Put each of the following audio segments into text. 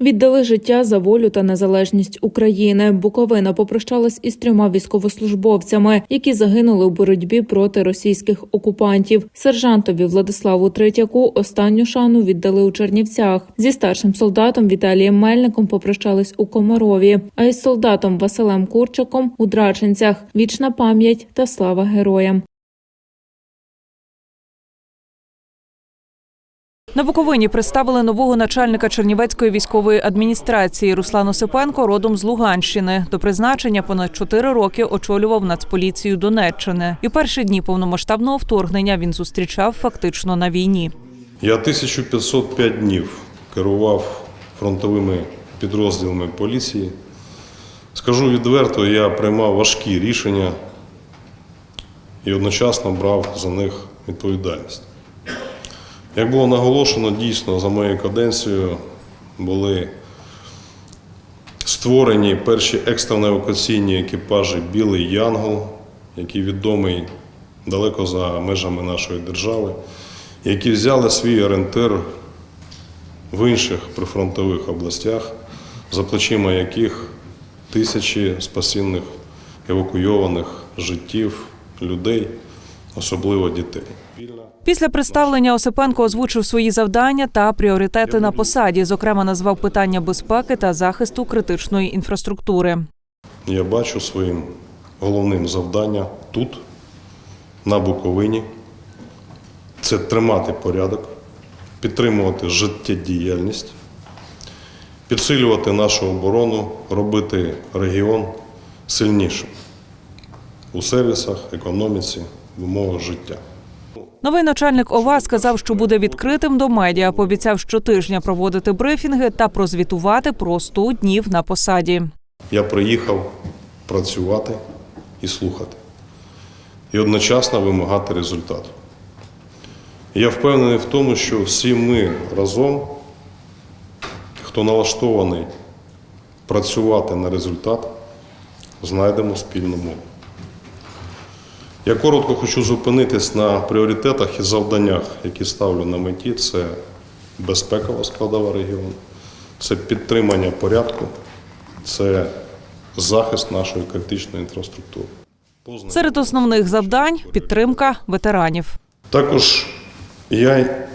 Віддали життя за волю та незалежність України. Буковина попрощалась із трьома військовослужбовцями, які загинули у боротьбі проти російських окупантів. Сержантові Владиславу Третяку останню шану віддали у Чернівцях. Зі старшим солдатом Віталієм Мельником попрощались у Комарові, а із солдатом Василем Курчаком у Драченцях. Вічна пам'ять та слава героям. На Буковині представили нового начальника Чернівецької військової адміністрації Руслан Осипенко, родом з Луганщини. До призначення понад чотири роки очолював Нацполіцію Донеччини. І перші дні повномасштабного вторгнення він зустрічав фактично на війні. Я 1505 днів керував фронтовими підрозділами поліції. Скажу відверто, я приймав важкі рішення і одночасно брав за них відповідальність. Як було наголошено, дійсно за моєю каденцією були створені перші екстрено-евакуаційні екіпажі Білий Янгол, який відомий далеко за межами нашої держави, які взяли свій орієнтир в інших прифронтових областях, за плечима яких тисячі спасінних евакуйованих життів людей, особливо дітей. Після представлення Осипенко озвучив свої завдання та пріоритети на посаді. Зокрема, назвав питання безпеки та захисту критичної інфраструктури. Я бачу своїм головним завданням тут, на Буковині, це тримати порядок, підтримувати життєдіяльність, підсилювати нашу оборону, робити регіон сильнішим у сервісах, економіці, в умовах життя. Новий начальник ОВА сказав, що буде відкритим до медіа. Пообіцяв щотижня проводити брифінги та прозвітувати про 100 днів на посаді. Я приїхав працювати і слухати, і одночасно вимагати результату. Я впевнений в тому, що всі ми разом, хто налаштований працювати на результат, знайдемо спільну мову. Я коротко хочу зупинитись на пріоритетах і завданнях, які ставлю на меті. Це безпекова складова регіону, це підтримання порядку, це захист нашої критичної інфраструктури. Серед основних завдань підтримка ветеранів. Також я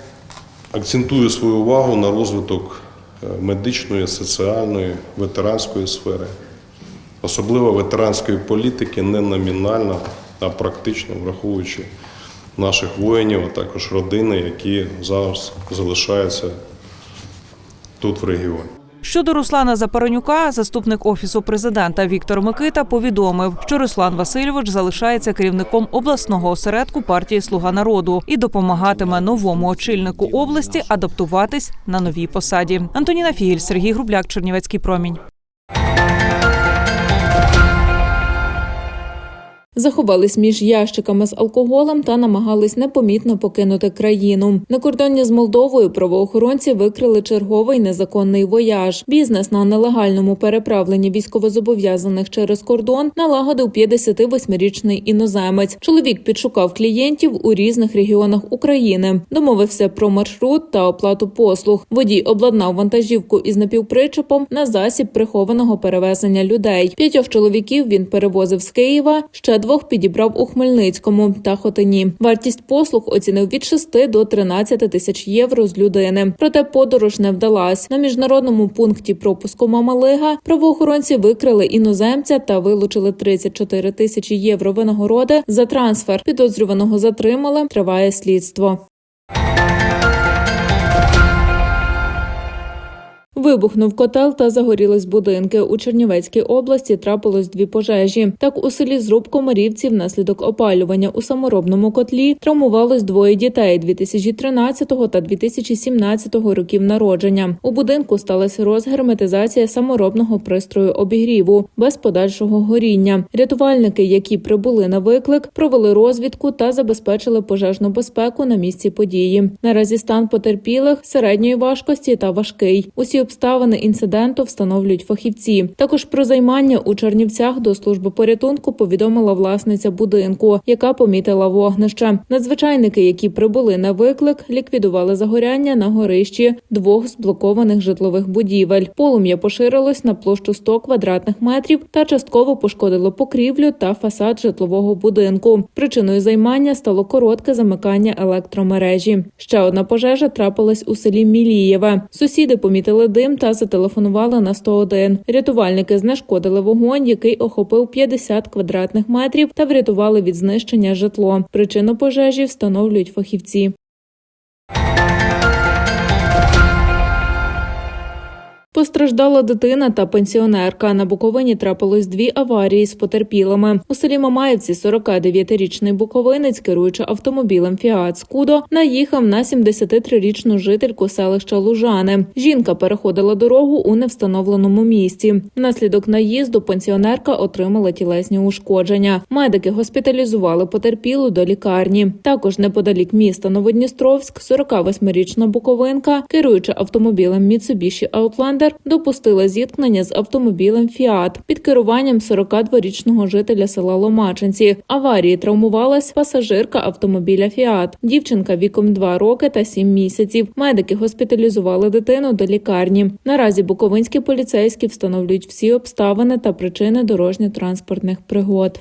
акцентую свою увагу на розвиток е, медичної, соціальної, ветеранської сфери, особливо ветеранської політики, не номінально, а практично враховуючи наших воїнів, а також родини, які зараз залишаються тут в регіоні. Щодо Руслана Запоронюка, заступник офісу президента Віктор Микита повідомив, що Руслан Васильович залишається керівником обласного осередку партії Слуга народу і допомагатиме новому очільнику області адаптуватись на новій посаді. Антоніна Фігіль, Сергій Грубляк, Чернівецький промінь. Заховались між ящиками з алкоголем та намагались непомітно покинути країну. На кордоні з Молдовою правоохоронці викрили черговий незаконний вояж. Бізнес на нелегальному переправленні військовозобов'язаних через кордон налагодив 58-річний іноземець. Чоловік підшукав клієнтів у різних регіонах України, домовився про маршрут та оплату послуг. Водій обладнав вантажівку із напівпричепом на засіб прихованого перевезення людей. П'ятьох чоловіків він перевозив з Києва. Ще двох підібрав у Хмельницькому та Хотині. Вартість послуг оцінив від 6 до 13 тисяч євро з людини. Проте подорож не вдалась. На міжнародному пункті пропуску Мамалига правоохоронці викрили іноземця та вилучили 34 тисячі євро винагороди за трансфер. Підозрюваного затримали. Триває слідство. Вибухнув котел та загорілись будинки. У Чернівецькій області трапилось дві пожежі. Так у селі Зруб Комарівці внаслідок опалювання у саморобному котлі травмувалось двоє дітей 2013 та 2017 років народження. У будинку сталася розгерметизація саморобного пристрою обігріву без подальшого горіння. Рятувальники, які прибули на виклик, провели розвідку та забезпечили пожежну безпеку на місці події. Наразі стан потерпілих середньої важкості та важкий. Усі обставини інциденту встановлюють фахівці. Також про займання у Чернівцях до служби порятунку повідомила власниця будинку, яка помітила вогнище. Надзвичайники, які прибули на виклик, ліквідували загоряння на горищі двох зблокованих житлових будівель. Полум'я поширилось на площу 100 квадратних метрів та частково пошкодило покрівлю та фасад житлового будинку. Причиною займання стало коротке замикання електромережі. Ще одна пожежа трапилась у селі Мілієве. Сусіди помітили дим та зателефонували на 101. Рятувальники знешкодили вогонь, який охопив 50 квадратних метрів, та врятували від знищення житло. Причину пожежі встановлюють фахівці. Постраждала дитина та пенсіонерка. На Буковині трапилось дві аварії з потерпілими. У селі Мамаївці 49-річний буковинець, керуючи автомобілем Фіат Скудо, наїхав на 73-річну жительку селища Лужани. Жінка переходила дорогу у невстановленому місці. Внаслідок наїзду пенсіонерка отримала тілесні ушкодження. Медики госпіталізували потерпілу до лікарні. Також неподалік міста Новодністровськ 48-річна буковинка, керуючи автомобілем Mitsubishi Outlander, допустила зіткнення з автомобілем Фіат під керуванням 42-річного жителя села Ломачинці. Аварії травмувалась пасажирка автомобіля Фіат. Дівчинка віком 2 роки та 7 місяців. Медики госпіталізували дитину до лікарні. Наразі буковинські поліцейські встановлюють всі обставини та причини дорожньо-транспортних пригод.